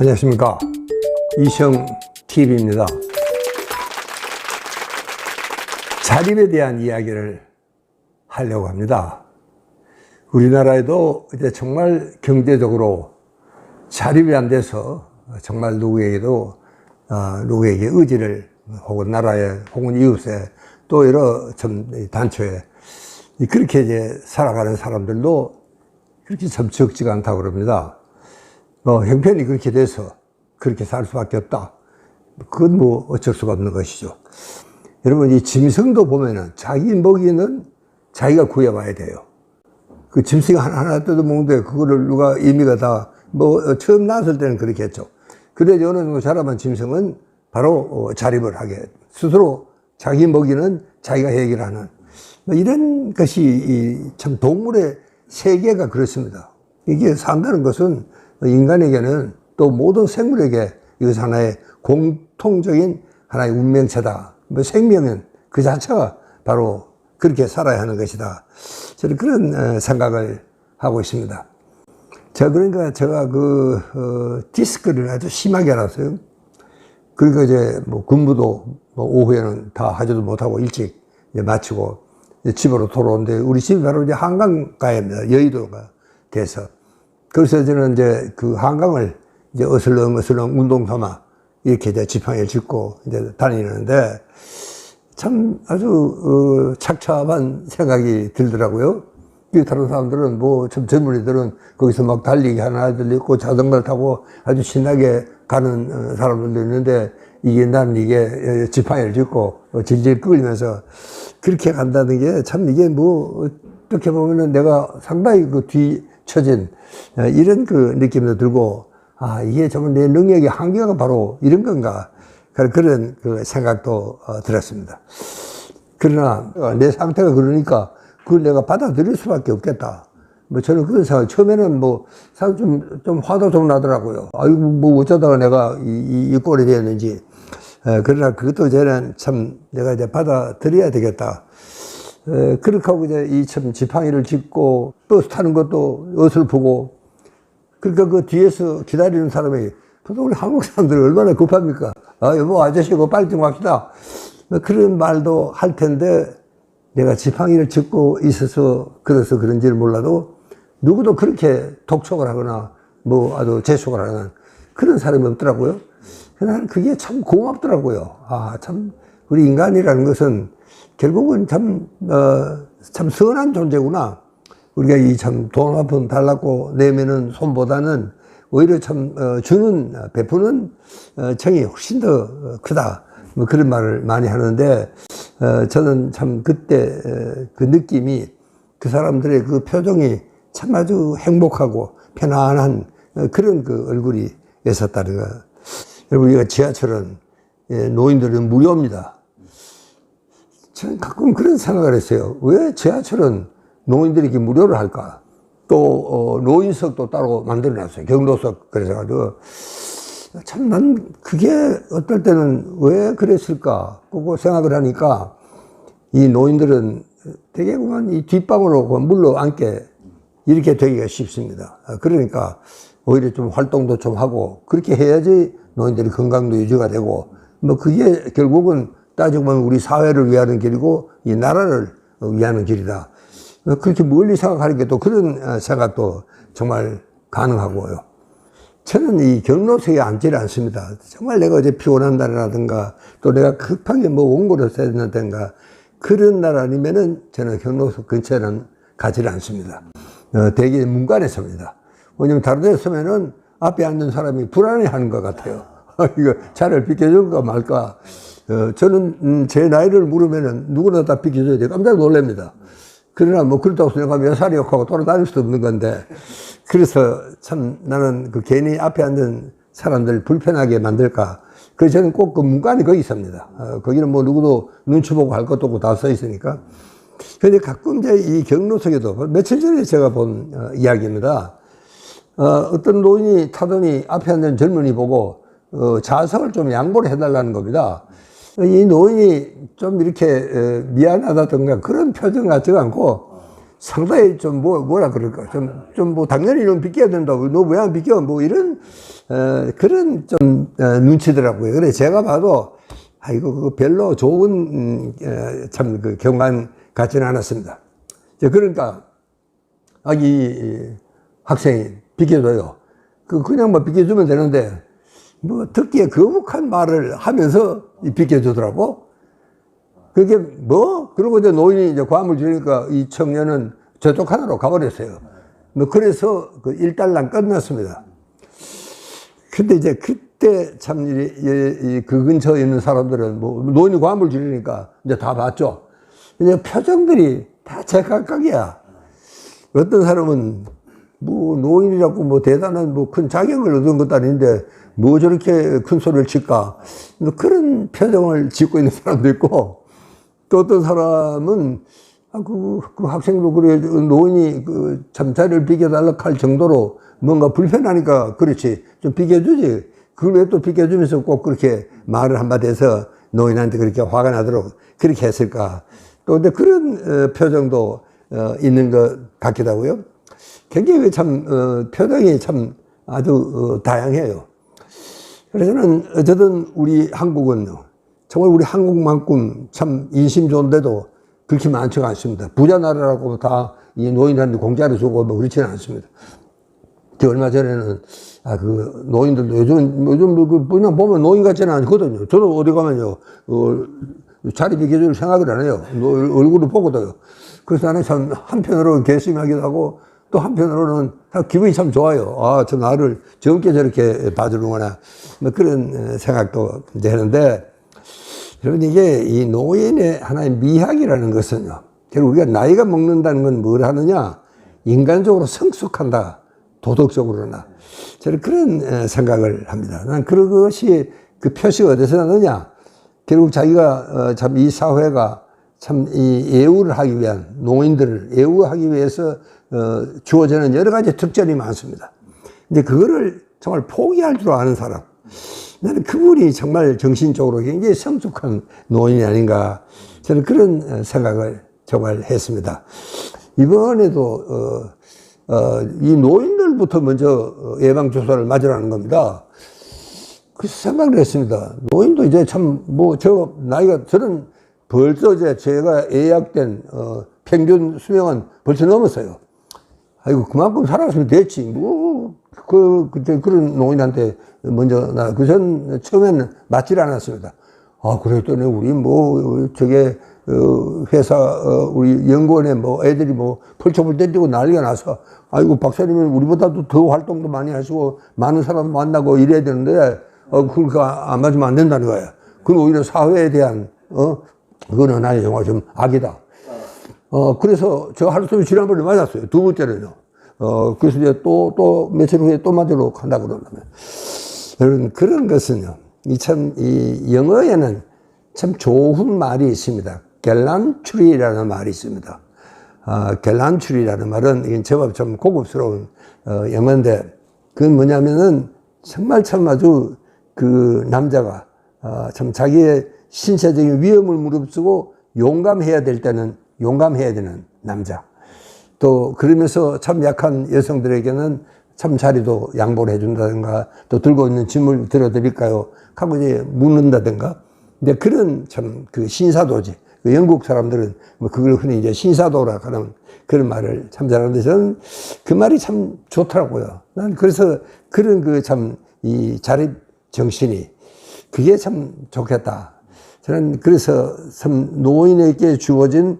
안녕하십니까. 이성 TV입니다. 자립에 대한 이야기를 하려고 합니다. 우리나라에도 이제 정말 경제적으로 자립이 안 돼서 정말 누구에게도 어, 누구에게 의지를 혹은 나라에 혹은 이웃에 또 여러 참 단초에 그렇게 이제 살아가는 사람들도 그렇게 참 적지가 않다고 그럽니다. 뭐 형편이 그렇게 돼서 그렇게 살 수밖에 없다. 그건 뭐 어쩔 수가 없는 것이죠. 여러분 이 짐승도 보면은 자기 먹이는 자기가 구해와야 돼요. 그 짐승이 하나하나 뜯어먹는데 그거를 누가 의미가 다 뭐 처음 나왔을 때는 그렇게 했죠. 그래 어느 정도 자라면 짐승은 바로 어, 자립을 하게 스스로 자기 먹이는 자기가 해결하는 뭐 이런 것이 이참 동물의 세계가 그렇습니다. 이게 산다는 것은 인간에게는 또 모든 생물에게 이것 하나의 공통적인 하나의 운명체다. 뭐 생명은 그 자체가 바로 그렇게 살아야 하는 것이다. 저는 그런 어, 생각을 하고 있습니다. 저 그러니까 제가 그 어, 디스크를 아주 심하게 알았어요. 그러니까 이제 뭐 근무도 뭐 오후에는 다 하지도 못하고 일찍 이제 마치고 이제 집으로 돌아오는데 우리 집이 바로 이제 한강가입니다. 여의도가 돼서. 그래서 저는 이제 그 한강을 이제 어슬렁 어슬렁 운동 삼아 이렇게 이제 지팡이를 짚고 이제 다니는데 참 아주 어, 착잡한 생각이 들더라고요. 이 다른 사람들은 뭐 좀 젊은이들은 거기서 막 달리기 하는 아이들도 있고 자전거를 타고 아주 신나게 가는 어, 사람들도 있는데 이게 나는 이게 지팡이를 짚고 어, 질질 끌면서 그렇게 간다는 게 참 이게 뭐 어떻게 보면은 내가 상당히 그 뒤 처진 어, 이런 그 느낌도 들고 아 이게 정말 내 능력의 한계가 바로 이런 건가 그런 그 생각도 들었습니다. 그러나 내 상태가 그러니까 그걸 내가 받아들일 수밖에 없겠다. 뭐 저는 그런 생각, 처음에는 뭐, 좀, 좀 화도 좀 나더라고요. 아이고, 뭐 어쩌다가 내가 이, 이, 이 꼴이 되었는지. 에, 그러나 그것도 저는 참 내가 이제 받아들여야 되겠다. 에, 그렇게 하고 이제 이참 지팡이를 짚고 버스 타는 것도 어설프고 그러니까 그 뒤에서 기다리는 사람이 보통 우리 한국 사람들이 얼마나 급합니까? 아, 여보, 아저씨, 그 빨리 좀 갑시다. 뭐 그런 말도 할 텐데 내가 지팡이를 짚고 있어서 그래서 그런지를 몰라도 누구도 그렇게 독촉을 하거나 뭐 아주 재촉을 하는 그런 사람이 없더라고요. 나는 그게 참 고맙더라고요. 아, 참, 우리 인간이라는 것은 결국은 참, 어, 참 선한 존재구나. 우리가 이 참 돈 한 푼 달라고 내면은 손보다는 오히려 참, 어, 주는, 베푸는 어, 정이 훨씬 더 크다. 뭐 그런 말을 많이 하는데, 어, 저는 참 그때 어, 그 느낌이 그 사람들의 그 표정이 참 아주 행복하고 편안한 어, 그런 그 얼굴이 있었다는 거. 여러분, 우리가 지하철은 예, 노인들은 무료입니다. 저는 가끔 그런 생각을 했어요. 왜 지하철은 노인들에게 무료를 할까? 또, 노인석도 따로 만들어 놨어요. 경로석, 그래서가지고. 참, 난 그게 어떨 때는 왜 그랬을까? 그거 생각을 하니까 이 노인들은 대개만 이 뒷방으로 그 물로 앉게 이렇게 되기가 쉽습니다. 그러니까 오히려 좀 활동도 좀 하고 그렇게 해야지 노인들이 건강도 유지가 되고 뭐 그게 결국은 따지고 보면 우리 사회를 위하는 길이고 이 나라를 위하는 길이다. 그렇게 멀리 생각하는 게 또 그런 생각도 정말 가능하고요. 저는 이 경로석에 앉지를 않습니다. 정말 내가 어제 피곤한 날이라든가 또 내가 급하게 뭐 원고를 써야 된다든가 그런 날 아니면은 저는 경로석 근처에는 가지를 않습니다. 어, 대개 문간에 섭니다. 왜냐면 다른 데 서면은 앞에 앉는 사람이 불안해 하는 것 같아요. 이거 차를 비켜줄까 말까. 어, 저는 음, 제 나이를 물으면은 누구나 다 비켜줘야 돼. 깜짝 놀랍니다. 그러나 뭐 그렇다고 해서 내가 몇 살이고 하고 돌아다닐 수도 없는 건데 그래서 참 나는 그 괜히 앞에 앉은 사람들 불편하게 만들까. 그래서 저는 꼭 그 문간이 거기 있습니다. 어, 거기는 뭐 누구도 눈치 보고 할 것도 없고 다 써 있으니까. 근데 가끔 이제 이 경로석에도 며칠 전에 제가 본 어, 이야기입니다. 어, 어떤 노인이 타더니 앞에 앉은 젊은이 보고 어, 좌석을 좀 양보를 해달라는 겁니다. 이 노인이 좀 이렇게 어, 미안하다든가 그런 표정 같지가 않고 상당히 좀 뭐, 뭐라 그럴까. 좀, 좀 뭐 당연히 넌 비켜야 된다. 너왜 안 비켜? 뭐 이런 어, 그런 좀 어, 눈치더라고요. 그래 제가 봐도 아이고 그거 별로 좋은 음, 어, 참그 경관 같지는 않았습니다. 그러니까 아, 이, 이 학생이 비켜줘요. 그 그냥 뭐 비켜주면 되는데 뭐 듣기에 거북한 말을 하면서 이 비켜주더라고. 그게 뭐? 그러고 이제 노인이 이제 과음을 주니까 이 청년은 저쪽 하나로 가버렸어요. 뭐 그래서 그 일단락 끝났습니다. 근데 이제 그때 참, 이, 그 근처에 있는 사람들은 뭐 노인이 과음을 줄이니까 이제 다 봤죠. 이제 표정들이 다 제각각이야. 어떤 사람은 뭐 노인이라고 뭐 대단한 뭐 큰 자격을 얻은 것도 아닌데 뭐 저렇게 큰 소리를 칠까. 뭐 그런 표정을 짓고 있는 사람도 있고 또 어떤 사람은 아, 그, 그 학생도 그래, 노인이 그 잠자리를 비켜달라 할 정도로 뭔가 불편하니까 그렇지. 좀 비켜주지. 그걸 왜 또 비켜주면서 꼭 그렇게 말을 한마디 해서 노인한테 그렇게 화가 나도록 그렇게 했을까. 또 근데 그런 어, 표정도 어, 있는 것 같기도 하고요. 굉장히 참, 어, 표정이 참 아주 어, 다양해요. 그래서 저는 어쨌든 우리 한국은 정말 우리 한국만큼 참 인심 좋은데도 그렇게 많지가 않습니다. 부자 나라라고 다 이 노인한테 공짜로 주고 뭐 그렇지는 않습니다. 저 얼마 전에는 아 그 노인들도 요즘 요즘 그 그냥 보면 노인 같지는 않거든요. 저도 어디 가면요 어, 자리 비켜줄 생각을 안 해요. 얼굴을 보거든요. 그래서 나는 참 한편으로 는 괘씸하기도 하고 또 한편으로는 기분이 참 좋아요. 아, 저 나를 젊게 저렇게 봐주는구나. 뭐 그런 생각도 되는데 여러분 이게 이 노인의 하나의 미학이라는 것은요. 결국 우리가 나이가 먹는다는 건 뭘 하느냐? 인간적으로 성숙한다. 도덕적으로나. 저는 그런 생각을 합니다. 난 그것이 그 표시가 어디서 나느냐? 결국 자기가 어, 참이 사회가 참 이 예우를 하기 위한 노인들을 예우하기 위해서 어, 주어지는 여러 가지 특전이 많습니다. 근데 그거를 정말 포기할 줄 아는 사람. 나는 그분이 정말 정신적으로 굉장히 성숙한 노인이 아닌가. 저는 그런 생각을 정말 했습니다. 이번에도, 어, 어, 이 노인들부터 먼저 예방주사를 맞으라는 겁니다. 그래서 생각을 했습니다. 노인도 이제 참, 뭐, 저, 나이가, 저는 벌써 이제 제가 예약된, 어, 평균 수명은 벌써 넘었어요. 아이고, 그만큼 살았으면 됐지. 뭐, 그, 그때 그런 노인한테 먼저 나, 그 전 처음에는 맞질 않았습니다. 아, 그랬더니 우리 뭐, 저게, 어, 회사, 어, 우리 연구원에 뭐 애들이 뭐 펄쳐불 때리고 난리가 나서, 아이고, 박사님은 우리보다도 더 활동도 많이 하시고, 많은 사람 만나고 이래야 되는데, 어, 그러니까 안 맞으면 안 된다는 거예요. 그건 오히려 사회에 대한, 어, 그거는 하나의 정말 좀 악이다. 어, 그래서 제가 하루 종일 지난번에 맞았어요. 두 번째는요. 어, 그래서 이제 또, 또 며칠 후에 또 맞으러 간다 그러면. 여러분, 그런 것은요. 이 참, 이 영어에는 참 좋은 말이 있습니다. 갤란추리라는 말이 있습니다. 아, 갤란추리라는 말은 이건 제법 좀 고급스러운 어, 영어인데 그건 뭐냐면은 정말 참 아주 그 남자가 어, 참 자기의 신체적인 위험을 무릅쓰고 용감해야 될 때는 용감해야 되는 남자. 또 그러면서 참 약한 여성들에게는 참 자리도 양보를 해준다든가 또 들고 있는 짐을 들어드릴까요? 하고 이제 묻는다든가. 근데 그런 참 그 신사도지. 그 영국 사람들은 뭐 그걸 흔히 이제 신사도라 하는 그런 말을 참 잘하는데 저는 그 말이 참 좋더라고요. 난 그래서 그런 그 참 이 자립 정신이 그게 참 좋겠다. 저는 그래서 참 노인에게 주어진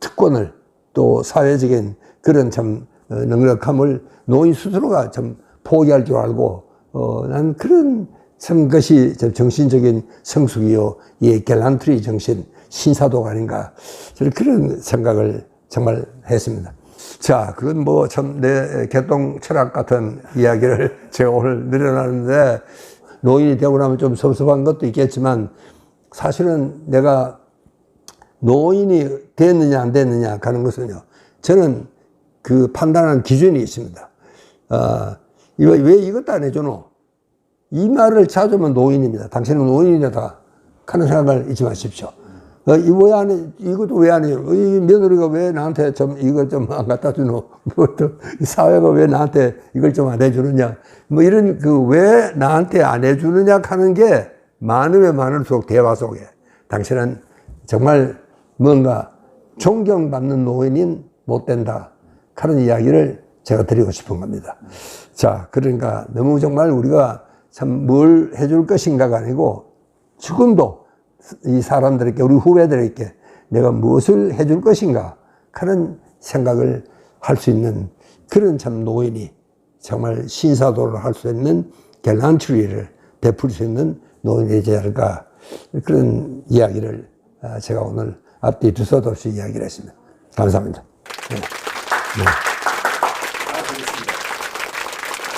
특권을 또 사회적인 그런 참 어, 능력함을 노인 스스로가 참 포기할 줄 알고 어, 난 그런 참 것이 정신적인 성숙이요 이 갤란트리 정신 신사도가 아닌가 저는 그런 생각을 정말 했습니다. 자, 그건 뭐 참 내 개똥 철학 같은 이야기를 제가 오늘 늘어나는데 노인이 되고 나면 좀 섭섭한 것도 있겠지만 사실은 내가 노인이 됐느냐 안 됐느냐 하는 것은요. 저는 그 판단하는 기준이 있습니다. 아, 왜 이것도 안 해주노? 이 말을 하면 노인입니다. 당신은 노인이다 하는 생각을 잊지 마십시오. 어, 이거 왜안 해? 이것도 왜 안 해요? 어, 이 며느리가 왜 나한테 좀 이걸 좀 안 갖다 주노? 그것도 이 사회가 왜 나한테 이걸 좀 안 해주느냐? 뭐 이런 그 왜 나한테 안 해주느냐 하는 게 많으면 많을수록 대화 속에 당신은 정말 뭔가 존경받는 노인인 못 된다. 하는 이야기를 제가 드리고 싶은 겁니다. 자, 그러니까 너무 정말 우리가 참 뭘 해줄 것인가가 아니고 지금도 이 사람들에게 우리 후배들에게 내가 무엇을 해줄 것인가 하는 생각을 할 수 있는 그런 참 노인이 정말 신사도를 할 수 있는 갤란트리를 베풀 수 있는 노인이 되지 않을까 그런 이야기를 아, 제가 오늘 앞뒤 두서도 없이 이야기를 했습니다. 감사합니다. 네. 네.